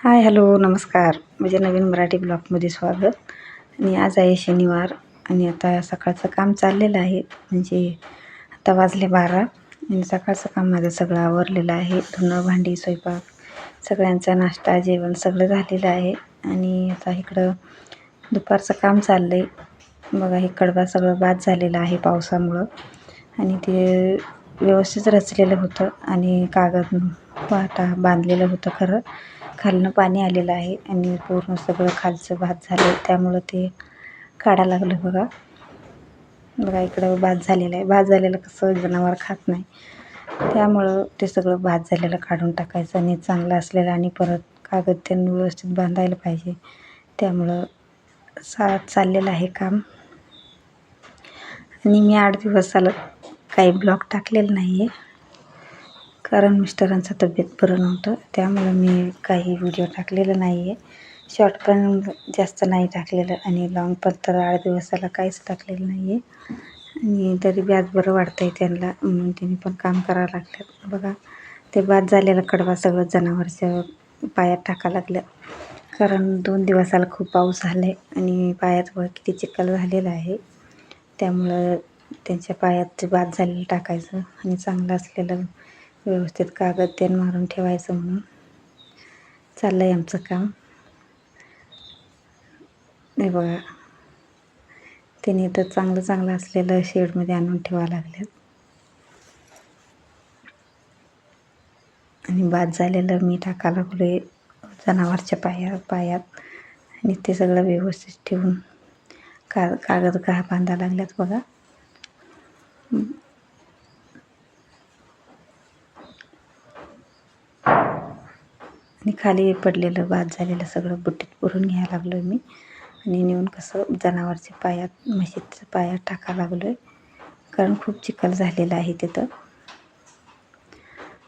Hi hello नमस्कार. माझ्या नवीन मराठी ब्लॉगमध्ये स्वागत. आणि आज आहे शनिवार आणि आता सकाळचं काम चाललेलं आहे. म्हणजे आता वाजले बारा आणि सकाळचं काम माझं सगळं आवरलेलं आहे. धुणं भांडी स्वयंपाक सगळ्यांचा नाश्ता जेवण सगळं झालेलं आहे. आणि आता इकडं दुपारचं काम चाललं आहे बघा हे कडबा सगळं बाद झालेलं आहे पावसामुळं. आणि ते व्यवस्थित रचलेलं होतं आणि कागद पाटा बांधलेलं होतं खरं. खालनं पाणी आलेलं आहे आणि पूर्ण सगळं खालचं भात झालं त्यामुळं ते काढा लागलं बघा. बघा इकडं भात झालेला आहे. भात झालेलं कसं जनावर खात नाही. त्यामुळं ते सगळं भात झालेलं काढून टाकायचं आणि चांगलं असलेलं आणि परत कागद त्यांनी व्यवस्थित बांधायला पाहिजे. त्यामुळं सा चाललेलं आहे काम. आणि मी आठ दिवस झालं काही ब्लॉग टाकलेलं नाही आहे कारण मिस्टरांचं तब्येत बरं नव्हतं त्यामुळं मी काही व्हिडिओ टाकलेलं नाही आहे शॉर्ट पण जास्त नाही टाकलेलं आणि लॉंग पण तर आठ दिवसाला काहीच टाकलेलं नाही आहे आणि तरी व्याज बरं वाढतं आहे त्यांना म्हणून त्यांनी पण काम करावं लागलं. बघा ते बाद झालेलं कडवा सगळं जनावरच्या पायात टाका लागलं. कारण दोन दिवसाला खूप पाऊस झाला आहे आणि पायात व किती चिखल झालेला आहे. त्यामुळं त्यांच्या पायात बाद झालेलं टाकायचं आणि चांगलं असलेलं व्यवस्थित कागद तेन मारून ठेवायचं म्हणून. चाललं आहे आमचं काम. हे बघा. त्याने तर चांगलं चांगलं असलेलं शेडमध्ये आणून ठेवावं लागल्यात आणि बाद झालेलं मी टाका लागलो जनावरच्या पाया पायात. आणि ते सगळं व्यवस्थित ठेवून का कागद का बांधा लागल्यात बघा. आणि खाली पडलेलं बाद झालेलं सगळं बुट्टीत पुरून घ्यायला लागलो आहे मी. आणि नेऊन कसं जनावरच्या पायात म्हशीच्या पायात टाका लागलो आहे कारण खूप चिखल झालेलं आहे तिथं.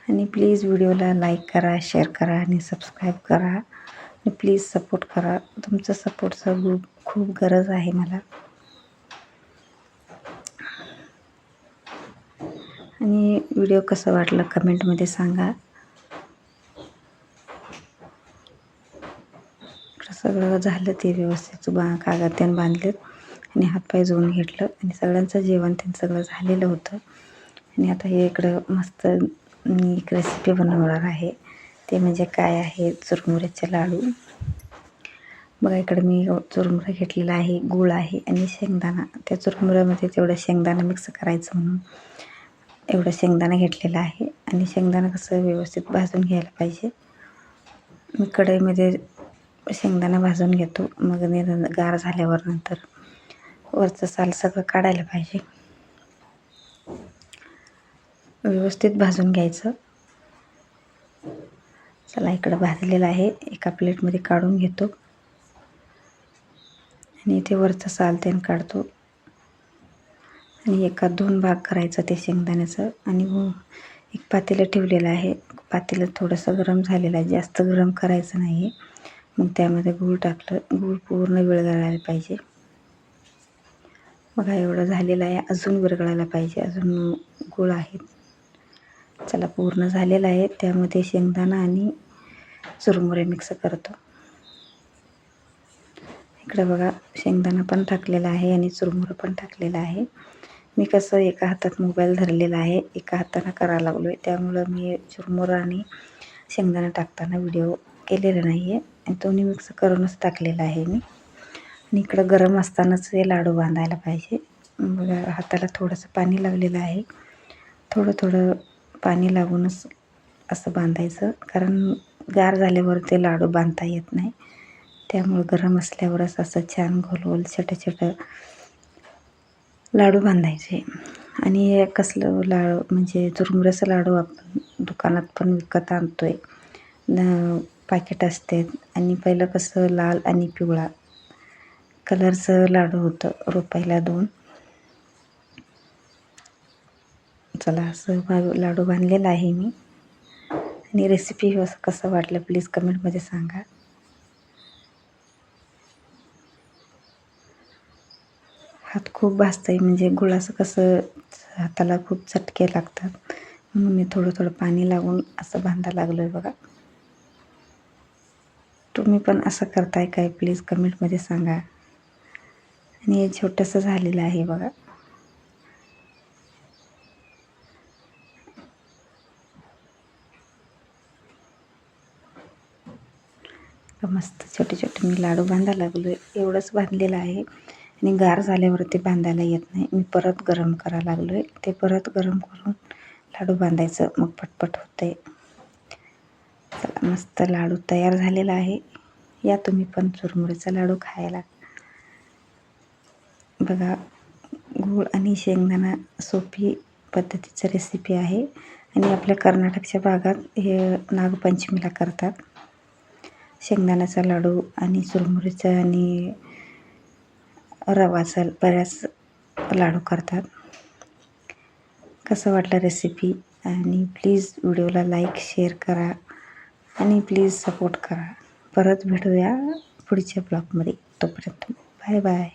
आणि प्लीज व्हिडिओला लाईक करा शेअर करा आणि सबस्क्राईब करा. आणि प्लीज सपोर्ट करा. तुमचं सपोर्टचं खूप खूप गरज आहे मला. आणि व्हिडिओ कसं वाटलं कमेंटमध्ये सांगा. सगळं झालं ते व्यवस्थित. बा कागद त्यानं बांधलेत आणि हातपाय जोडून घेतलं आणि सगळ्यांचं जेवण त्यानं सगळं झालेलं होतं. आणि आता हे इकडं मस्त मी एक रेसिपी बनवणार आहे. ते म्हणजे काय आहे? चुरमुऱ्याचे लाडू. बघा इकडं मी चुरमुरा घेतलेला आहे गूळ आहे आणि शेंगदाणा. त्या चुरमुऱ्यामध्ये तेवढं शेंगदाणा मिक्स करायचं म्हणून एवढं शेंगदाणा घेतलेला आहे. आणि शेंगदाणा कसं व्यवस्थित भाजून घ्यायला पाहिजे. मी कढईमध्ये शेंगदाणा भाजून घेतो. मग गार झाल्यावर नंतर वरचं साल सगळं काढायला पाहिजे. व्यवस्थित भाजून घ्यायचं. चला इकडं भाजलेलं आहे. एका प्लेटमध्ये काढून घेतो. आणि इथे वरचं साल त्यानं काढतो. आणि एका दोन भाग करायचा ते शेंगदाण्याचं. आणि एक पातेलं ठेवलेलं आहे. पातेलं थोडंसं गरम झालेलं आहे. जास्त गरम करायचं नाही आहे मग त्यामध्ये गूळ टाकलं. गूळ पूर्ण विरघळायला पाहिजे. बघा एवढं झालेलं आहे. अजून विरघळायला पाहिजे. अजून गूळ आहेत. चला पूर्ण झालेलं आहे. त्यामध्ये शेंगदाणा आणि चुरमुरे मिक्स करतो. इकडे बघा शेंगदाणा पण टाकलेला आहे आणि चुरमुरं पण टाकलेलं आहे. मी कसं एका हातात मोबाईल धरलेला आहे एका हातानं करायला लागलो आहे त्यामुळं मी चुरमुरं आणि शेंगदाणा टाकताना व्हिडिओ केलेला नाही आहे दोन्ही मिक्स करूनच टाकलेलं आहे मी. आणि इकडं गरम असतानाच हे लाडू बांधायला पाहिजे. बघा हाताला थोडंसं पाणी लावलेलं आहे. थोडं थोडं पाणी लागूनच असं बांधायचं. कारण गार झाल्यावर ते लाडू बांधता येत नाही. त्यामुळं गरम असल्यावरच असं छान गोल छोटं छोटं लाडू बांधायचे. आणि कसलं लाडू म्हणजे चुरमुऱ्याचं लाडू आपण दुकानात पण विकत आणतो आहे पॅकेट असते. आणि पहिलं कसं लाल आणि पिवळा. कलरचं लाडू होतं. रुपयाला दोन. चला असं लाडू बांधलेला आहे मी. आणि रेसिपी असं कसं वाटलं प्लीज कमेंटमध्ये सांगा. हात खूप भाजतं आहे म्हणजे गुळाचं कसं हाताला खूप चटके लागतात. म्हणून मी थोडं थोडं पाणी लागून असं बांधा लागलो आहे बघा. तुम्ही पण असं करताय काय? प्लीज कमेंटमध्ये सांगा. आणि हे छोटंसं झालेलं आहे बघा. मस्त छोटे छोटे मी लाडू बांधायला लागलो आहे. एवढंच बांधलेलं आहे. आणि गार झाल्यावरती बांधायला येत नाही. मी परत गरम करायला लागलो आहे. ते परत गरम करून लाडू बांधायचं मग पटपट होतं आहे चला मस्त लाडू तयार झालेला आहे. या तुम्ही पण चुरमुरीचा लाडू खायला. बघा गूळ आणि शेंगदाणा सोपी पद्धतीचं रेसिपी आहे. आणि आपल्या कर्नाटकच्या भागात हे नागपंचमीला करतात. शेंगदाण्याचा लाडू आणि चुरमुरीचा आणि रवाचा बऱ्याच लाडू करतात. कसं वाटलं रेसिपी आणि प्लीज व्हिडिओला लाईक शेअर करा. आणि प्लीज सपोर्ट करा. परत भेटूया पुढच्या ब्लॉगमध्ये तोपर्यंत बाय बाय